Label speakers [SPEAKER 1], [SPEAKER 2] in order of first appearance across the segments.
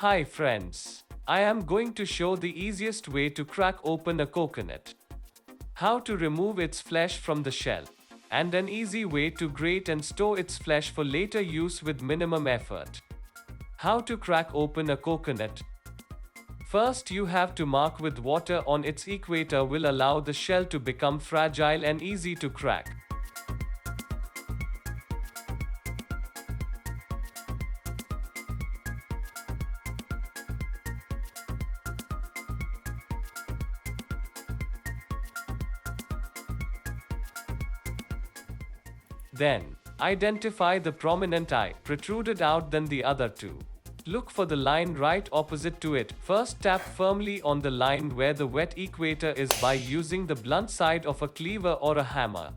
[SPEAKER 1] Hi friends. I am going to show the easiest way to crack open a coconut. How to remove its flesh from the shell. And an easy way to grate and store its flesh for later use with minimum effort. How to crack open a coconut. First you have to mark with water on its equator will allow the shell to become fragile and easy to crack. Then, identify the prominent eye protruded out than the other two. Look for the line right opposite to it. First tap firmly on the line where the wet equator is by using the blunt side of a cleaver or a hammer.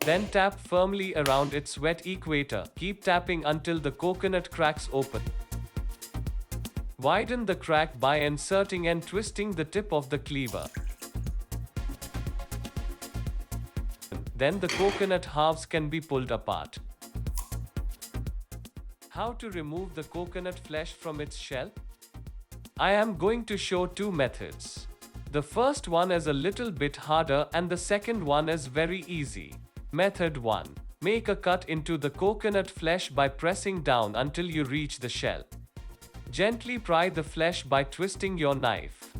[SPEAKER 1] Then tap firmly around its wet equator. Keep tapping until the coconut cracks open. Widen the crack by inserting and twisting the tip of the cleaver. Then the coconut halves can be pulled apart. How to remove the coconut flesh from its shell? I am going to show two methods. The first one is a little bit harder and the second one is very easy. Method 1. Make a cut into the coconut flesh by pressing down until you reach the shell. Gently pry the flesh by twisting your knife.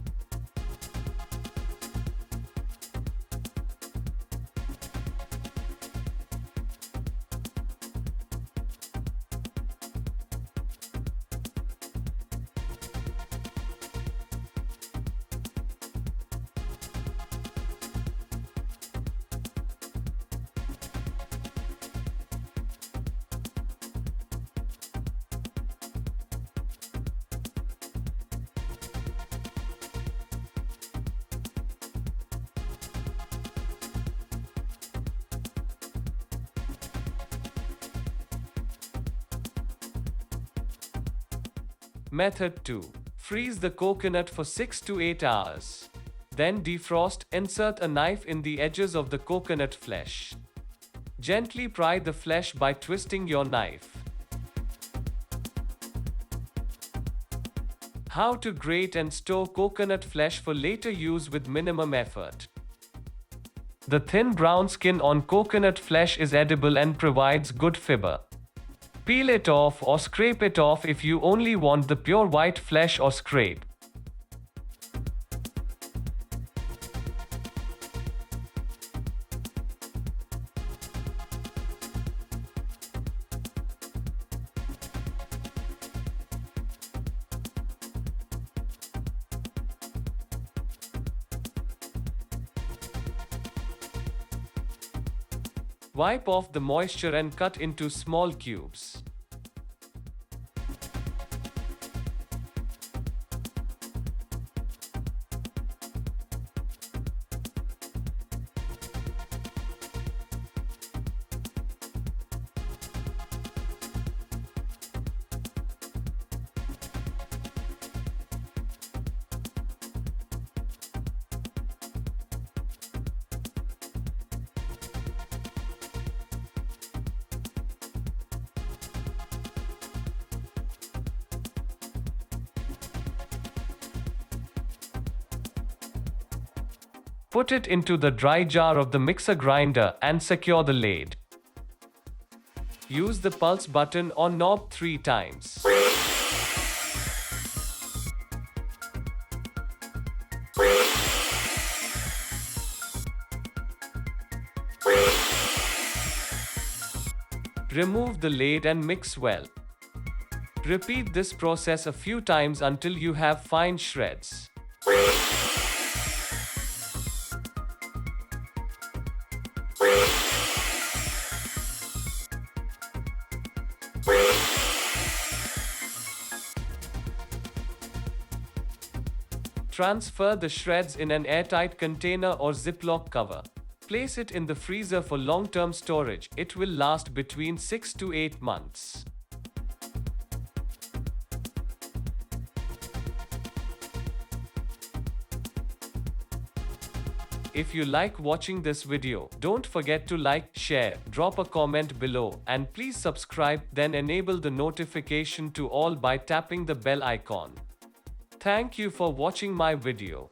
[SPEAKER 1] Method 2. Freeze the coconut for 6 to 8 hours. Then defrost, insert a knife in the edges of the coconut flesh. Gently pry the flesh by twisting your knife. How to grate and store coconut flesh for later use with minimum effort. The thin brown skin on coconut flesh is edible and provides good fiber. Peel it off or scrape it off if you only want the pure white flesh or scrape. Wipe off the moisture and cut into small cubes. Put it into the dry jar of the mixer grinder and secure the lid. Use the pulse button or knob three times. Remove the lid and mix well. Repeat this process a few times until you have fine shreds. Transfer the shreds in an airtight container or Ziploc cover. Place it in the freezer for long-term storage. It will last between 6 to 8 months. If you like watching this video, don't forget to like, share, drop a comment below, and please subscribe, then enable the notification to all by tapping the bell icon. Thank you for watching my video.